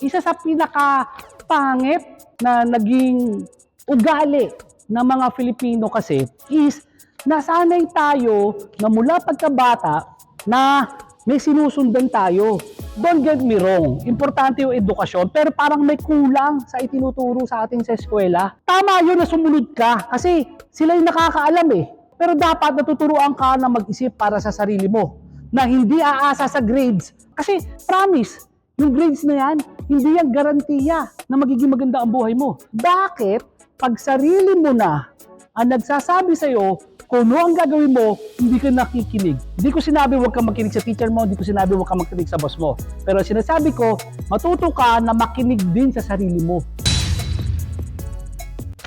isa sa pinaka pangit na naging ugali ng mga Filipino kasi is nasanay tayo na mula pagkabata na may sinusundan tayo. Don't get me wrong, importante yung edukasyon, pero parang may kulang sa itinuturo sa atin sa eskwela. Tama yun na sumunod ka, kasi sila yung nakakaalam eh. Pero dapat natuturuan ka na mag-isip para sa sarili mo, na hindi aasa sa grades. Kasi promise, yung grades na yan, hindi yan garantiya na magiging maganda ang buhay mo. Bakit? Pag sarili mo na ang nagsasabi sa'yo kung ano ang gagawin mo, hindi ka nakikinig. Hindi ko sinabi huwag kang makinig sa teacher mo, hindi ko sinabi huwag kang makinig sa boss mo. Pero sinasabi ko, matuto ka na makinig din sa sarili mo.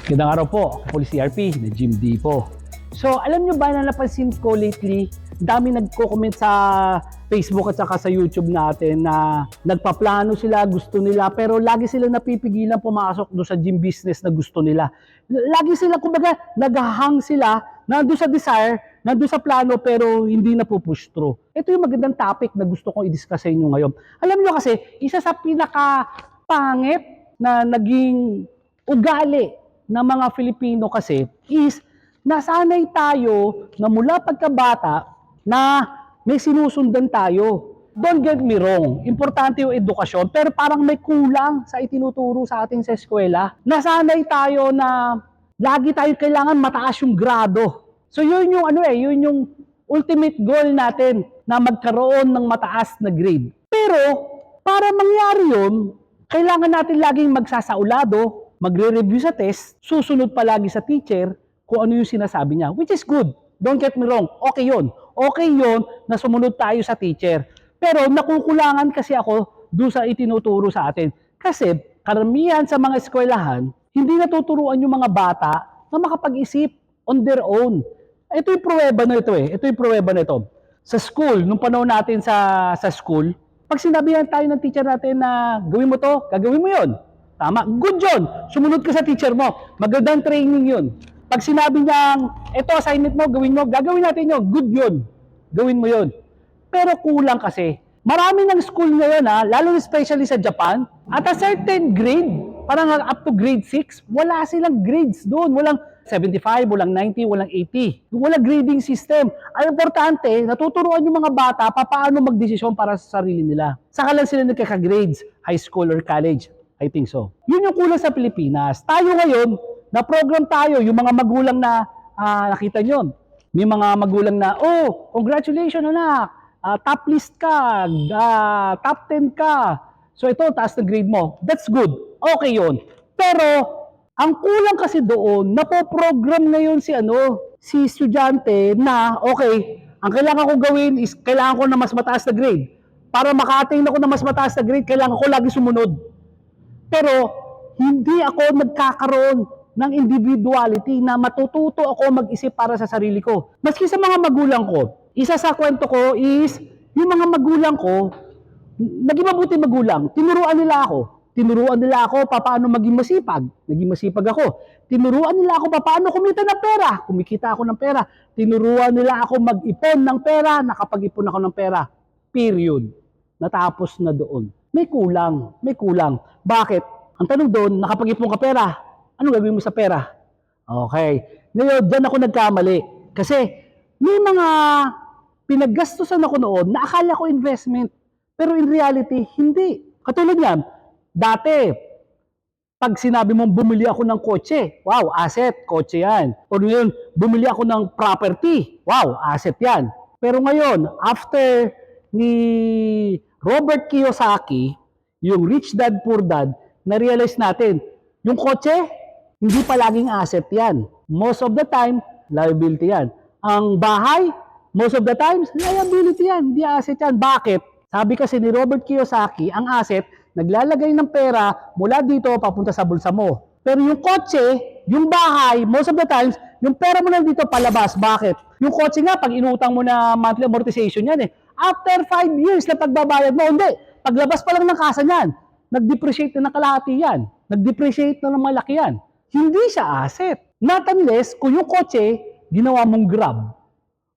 Magandang araw po, ako po si CRP, na Jim D po. So, alam nyo ba na napansin ko lately, dami nagko-comment sa Facebook at saka sa YouTube natin na nagpaplano sila, gusto nila, pero lagi sila napipigilan pumasok doon sa gym business na gusto nila. Lagi sila, kumbaga, naghahang sila, nandun sa desire, nandun sa plano, pero hindi na pupush through. Ito yung magandang topic na gusto kong i-discuss sa inyo ngayon. Alam nyo kasi, isa sa pinaka pangit na naging ugali ng mga Filipino kasi is nasanay tayo na mula pagkabata na may sinusundan tayo. Don't get me wrong, importante yung edukasyon, pero parang may kulang sa itinuturo sa atin sa eskwela. Nasanay tayo na lagi tayo kailangan mataas yung grado. So yun yung ano eh, yun yung ultimate goal natin na magkaroon ng mataas na grade. Pero para mangyari yun, kailangan natin laging magsasaulado, magre-review sa test, susunod palagi sa teacher kung ano yung sinasabi niya, which is good. Don't get me wrong, okay yun. Okay yun na sumunod tayo sa teacher. Pero nakukulangan kasi ako doon sa itinuturo sa atin. Kasi karamihan sa mga eskwelahan, hindi natuturuan yung mga bata na makapag-isip on their own. Ito yung pruweba na ito eh. Ito yung pruweba na ito. Sa school, nung panahon natin sa, sa school, pag sinabihan tayo ng teacher natin na gawin mo to, gagawin mo yon. Tama. Good yun. Sumunod ka sa teacher mo. Magandang training yun. Pag sinabi niyang, ito assignment mo, gawin mo, gagawin natin yun. Good yun. Gawin mo yun. Pero kulang kasi. Marami ng school ngayon ha, lalo especially sa Japan, at a certain grade, parang up to grade 6, wala silang grades doon. Walang 75, walang 90, walang 80. Wala grading system. Ang importante, natuturuan yung mga bata paano magdesisyon para sa sarili nila. Saka lang sila nagkaka-grades, high school or college. I think so. Yun yung kulang sa Pilipinas. Tayo ngayon, na-program tayo, yung mga magulang na ah, nakita nyo, may mga magulang na, oh, congratulations anak, Ah, top list ka, ah, top 10 ka. So ito, taas na grade mo. That's good. Okay yun. Pero, ang kulang kasi doon, napoprogram ngayon si ano, si estudyante na, okay, ang kailangan ko gawin is, kailangan ko na mas mataas na grade. Para maka-attain ako na mas mataas na grade, kailangan ko lagi sumunod. Pero, hindi ako nagkakaroon ng individuality na matututo ako mag-isip para sa sarili ko. Maski sa mga magulang ko, isa sa kwento ko is, yung mga magulang ko, naging mabuti magulang, tinuruan nila ako. Tinuruan nila ako paano maging masipag. Naging masipag ako. Tinuruan nila ako paano kumita ng pera. Kumikita ako ng pera. Tinuruan nila ako mag-ipon ng pera. Nakapag-ipon ako ng pera. Period. Natapos na doon. May kulang. May kulang. Bakit? Ang tanong doon, nakapag-ipon ka pera. Anong gagawin mo sa pera? Okay. Ngayon, dyan ako nagkamali. Kasi may mga pinaggastusan ako noon na akala ko investment. Pero in reality, hindi. Katulad yan, dati, pag sinabi mong bumili ako ng kotse, wow, asset, kotse yan. O ngayon, bumili ako ng property, wow, asset yan. Pero ngayon, after ni Robert Kiyosaki, yung Rich Dad Poor Dad, na-realize natin, yung kotse, hindi palaging asset yan. Most of the time, liability yan. Ang bahay, most of the times, liability yan, hindi asset yan. Bakit? Sabi kasi ni Robert Kiyosaki, ang asset, naglalagay ng pera mula dito papunta sa bulsa mo. Pero yung kotse, yung bahay, most of the times, yung pera mo na dito palabas. Bakit? Yung kotse nga, pag inutang mo na monthly amortization yan eh. After 5 years na pagbabayad mo, hindi. Paglabas pa lang ng kasa niyan, nag-depreciate na ng kalahati yan. Nag-depreciate na ng malaki yan. Hindi siya asset. Not unless kung yung kotse, ginawa mong grab.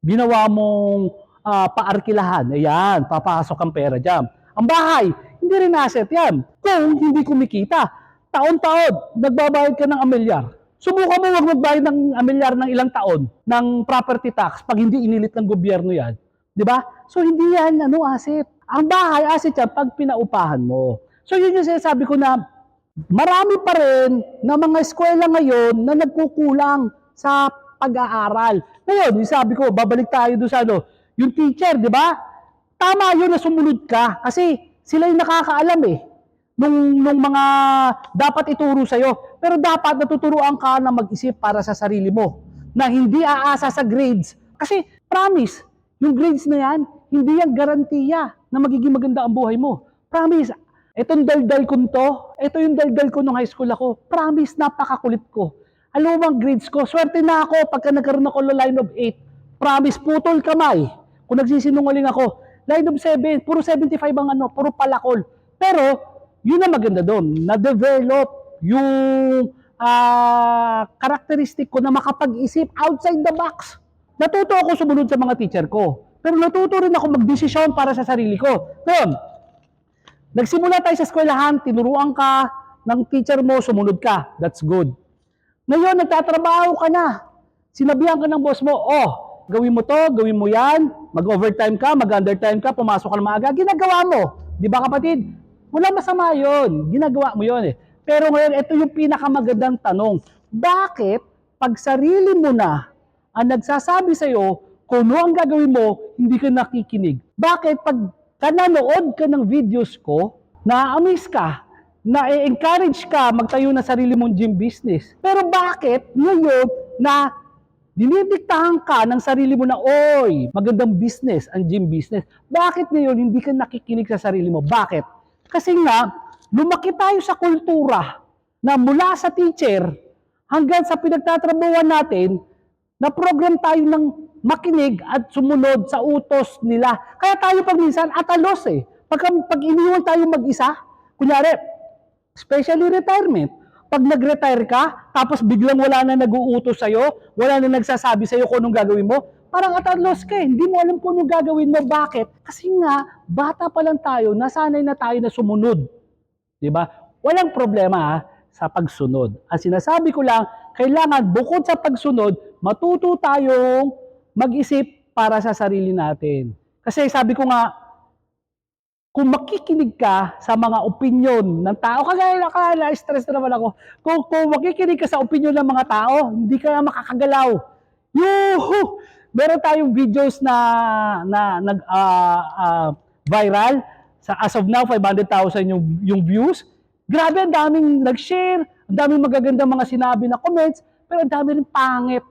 Ginawa mong ah, paarkilahan. Ayan, papasok ang pera dyan. Ang bahay, hindi rin asset yan. Kung hindi kumikita, taon-taon, nagbabayad ka ng amilyar. Subukan mo wag magbayad ng amilyar ng ilang taon ng property tax pag hindi inilit ng gobyerno yan. Di ba? So hindi yan ano asset. Ang bahay asset yan pag pinaupahan mo. So yun yung sinasabi ko na marami pa rin na mga eskwela ngayon na nagkukulang sa pag-aaral. Ngayon, yung sabi ko, babalik tayo doon sa ano, yung teacher, di ba? Tama yun na sumunod ka kasi sila yung nakakaalam eh nung, nung mga dapat ituro sa'yo. Pero dapat natuturuan ka na mag-isip para sa sarili mo na hindi aasa sa grades. Kasi promise, yung grades na yan, hindi yan garantiya na magiging maganda ang buhay mo. Promise, Itong daldal ko to, ito yung daldal ko nung high school ako. Promise, napakakulit ko. Alam mo grades ko? Swerte na ako pagka nagkaroon ako ng line of 8. Promise, putol kamay. Kung nagsisinungaling ako. Line of 7, puro 75 ang ano, puro palakol. Pero, yun ang maganda doon. Na-develop yung ah karakteristik ko na makapag-isip outside the box. Natuto ako sumunod sa mga teacher ko. Pero natuto rin ako magdesisyon para sa sarili ko. Ngayon, Nagsimula tayo sa eskwelahan, tinuruan ka ng teacher mo, sumunod ka. That's good. Ngayon, nagtatrabaho ka na. Sinabihan ka ng boss mo, oh, gawin mo to, gawin mo yan, mag-overtime ka, mag-undertime ka, pumasok ka na maaga, ginagawa mo. Di ba kapatid? Wala masama yon, ginagawa mo yon eh. Pero ngayon, ito yung pinakamagandang tanong. Bakit, pag sarili mo na ang nagsasabi sa'yo kung ano ang gagawin mo, hindi ka nakikinig? Bakit pag ka nanood ka ng videos ko, na-amaze ka, na-encourage ka magtayo ng sarili mong gym business. Pero bakit ngayon na dinidiktahan ka ng sarili mo na, oy, magandang business ang gym business. Bakit ngayon hindi ka nakikinig sa sarili mo? Bakit? Kasi nga, lumaki tayo sa kultura na mula sa teacher hanggang sa pinagtatrabuhan natin, na program tayo ng makinig at sumunod sa utos nila. Kaya tayo pag minsan at a loss eh. Pag, pag iniwan tayo mag-isa, kunyari, especially retirement, pag nag-retire ka, tapos biglang wala na nag-uutos sa'yo, wala na nagsasabi sa'yo kung anong gagawin mo, parang at a loss ka eh. Hindi mo alam kung anong gagawin mo. Bakit? Kasi nga, bata pa lang tayo, nasanay na tayo na sumunod. Ba? Walang problema ha, sa pagsunod. Ang sinasabi ko lang, kailangan bukod sa pagsunod, matuto tayong mag-isip para sa sarili natin. Kasi sabi ko nga, kung makikinig ka sa mga opinion ng tao, kagaya na ka, na-stress na naman ako, kung, kung makikinig ka sa opinion ng mga tao, hindi ka makakagalaw. Yuhu! Meron tayong videos na, na nag ah, ah, viral. Sa, as of now, 500,000 yung, yung views. Grabe, ang daming nag-share, ang daming magagandang mga sinabi na comments, pero ang dami rin pangit.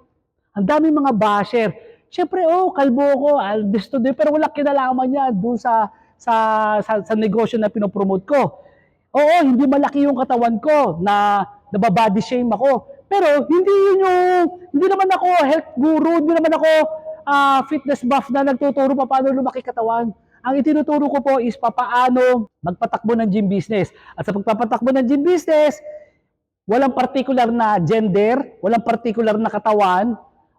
Ang daming mga basher. Siyempre, oh, kalbo ko, this today, pero wala kinalaman niya doon sa, sa, sa, sa negosyo na pinopromote ko. Oo, hindi malaki yung katawan ko na nababody shame ako. Pero hindi yun yung, hindi naman ako health guru, hindi naman ako ah, fitness buff na nagtuturo pa paano lumaki katawan. Ang itinuturo ko po is papaano magpatakbo ng gym business. At sa pagpapatakbo ng gym business, walang particular na gender, walang particular na katawan,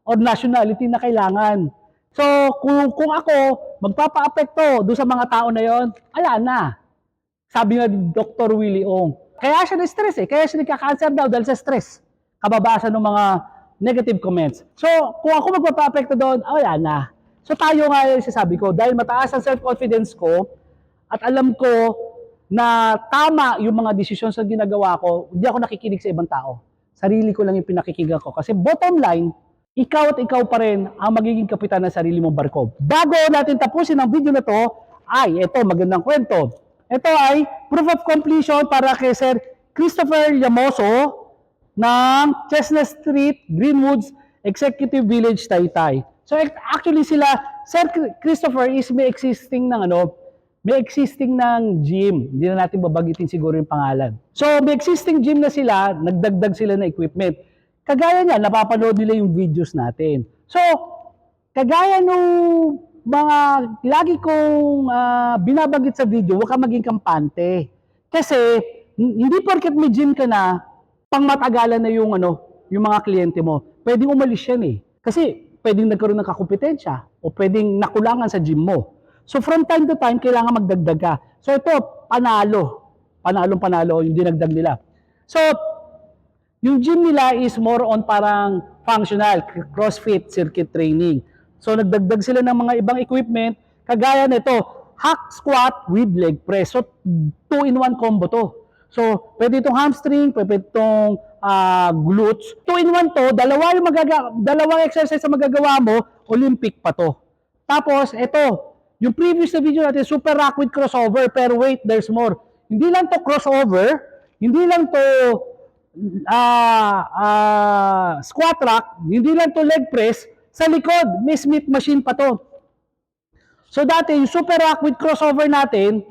or nationality na kailangan. So, kung, kung ako, magpapa-apekto doon sa mga tao na yon, ala na. Sabi nga Dr. Willie Ong. Kaya siya na-stress eh. Kaya siya nagka-cancer daw dahil sa stress. Kababasa ng mga negative comments. So, kung ako magpapa-apekto doon, ah, wala na. So, tayo nga yung sasabi ko, dahil mataas ang self-confidence ko, at alam ko na tama yung mga desisyon sa ginagawa ko, hindi ako nakikinig sa ibang tao. Sarili ko lang yung pinakikigan ko. Kasi bottom line, ikaw at ikaw pa rin ang magiging kapitan ng sarili mong barko. Bago natin tapusin ang video na to, ay, ito, magandang kwento. Ito ay proof of completion para kay Sir Christopher Yamoso ng Chestnut Street, Greenwoods, Executive Village, Taytay. So actually sila, Sir Christopher is may existing ng ano, may existing ng gym. Hindi na natin babagitin siguro yung pangalan. So may existing gym na sila, nagdagdag sila ng equipment. Kagaya niya, napapanood nila yung videos natin. So, kagaya nung mga lagi kong ah, binabanggit sa video, huwag ka maging kampante. Kasi, hindi porket may gym ka na, pang matagalan na yung ano, yung mga kliyente mo. Pwedeng umalis yan eh. Kasi, pwedeng nagkaroon ng kakumpetensya o pwedeng nakulangan sa gym mo. So, from time to time, kailangan magdagdag ka. So, ito, panalo. Panalong panalo yung dinagdag nila. So, yung gym nila is more on parang functional, crossfit, circuit training. So nagdagdag sila ng mga ibang equipment, kagaya nito, hack squat with leg press. So 2-in-1 combo to. So pwede itong hamstring, pwede itong ah, glutes. 2-in-1 to, dalawa yung magaga dalawang exercise na magagawa mo, Olympic pa to. Tapos ito, yung previous na video natin, super rack with crossover, pero wait, there's more. Hindi lang to crossover, hindi lang to ah ah, squat rack, hindi lang to leg press, sa likod, may Smith machine pa to. So dati, yung super rack with crossover natin,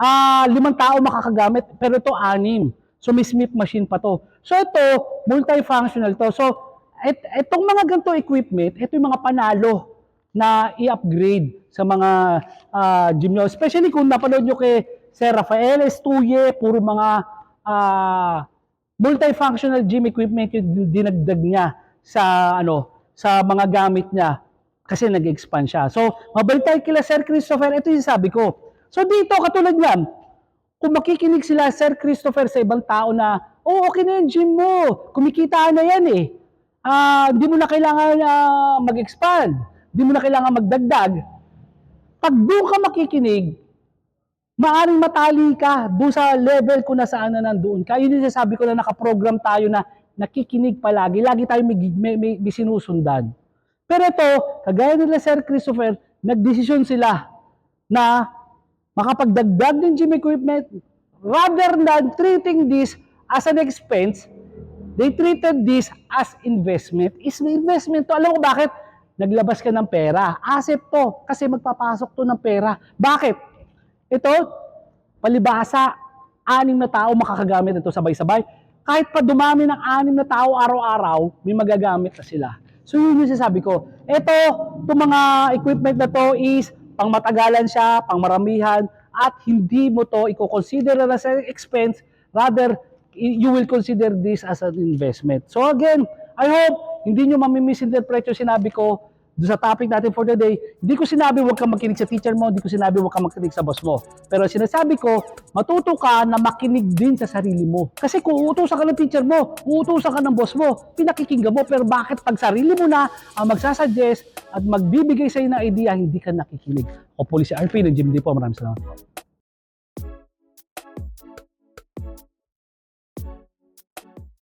ah limang tao makakagamit, pero ito anim. So may Smith machine pa to. So ito, multifunctional to. So et, etong mga ganito equipment, ito yung mga panalo na i-upgrade sa mga ah, gym nyo. Especially kung napanood nyo kay Sir Rafael Estuye, puro mga ah, multifunctional gym equipment yung dinagdag niya sa ano sa mga gamit niya kasi nag-expand siya. So, mabalik tayo kila Sir Christopher, ito yung sabi ko. So dito, katulad yan, kung makikinig sila, Sir Christopher, sa ibang tao na, oh, okay na yung gym mo, kumikita na yan eh. Ah, hindi mo na kailangan ah, mag-expand, hindi mo na kailangan magdagdag. Pag doon ka makikinig, maaring matali ka doon sa level kung nasaan na nandoon ka. Yun yung sasabi ko na nakaprogram tayo na nakikinig palagi. Lagi tayo may, may, may, may sinusundan. Pero ito, kagaya nila Sir Christopher, nagdesisyon sila na makapagdagdag ng gym equipment rather than treating this as an expense, they treated this as investment. Is investment to. Alam mo bakit? Naglabas ka ng pera. Asset to. Kasi magpapasok to ng pera. Bakit? Ito, palibasa, anim na tao makakagamit ito sabay-sabay. Kahit pa dumami ng anim na tao araw-araw, may magagamit na sila. So yun yung sinasabi ko. Ito, itong mga equipment na to is pang matagalan siya, pang maramihan, at hindi mo to i-consider as an expense, rather, you will consider this as an investment. So again, I hope hindi nyo mamimisinterpret yung sinabi ko doon sa topic natin for today. Hindi ko sinabi huwag kang makinig sa teacher mo, hindi ko sinabi huwag kang makinig sa boss mo. Pero sinasabi ko, matuto ka na makinig din sa sarili mo. Kasi kung uutusan ka ng teacher mo, uutusan ka ng boss mo, pinakikinggan mo. Pero bakit pag sarili mo na ang magsasuggest at magbibigay sa iyo ng idea, hindi ka nakikinig. Ako po si RP ng Jim Di po. Maraming salamat.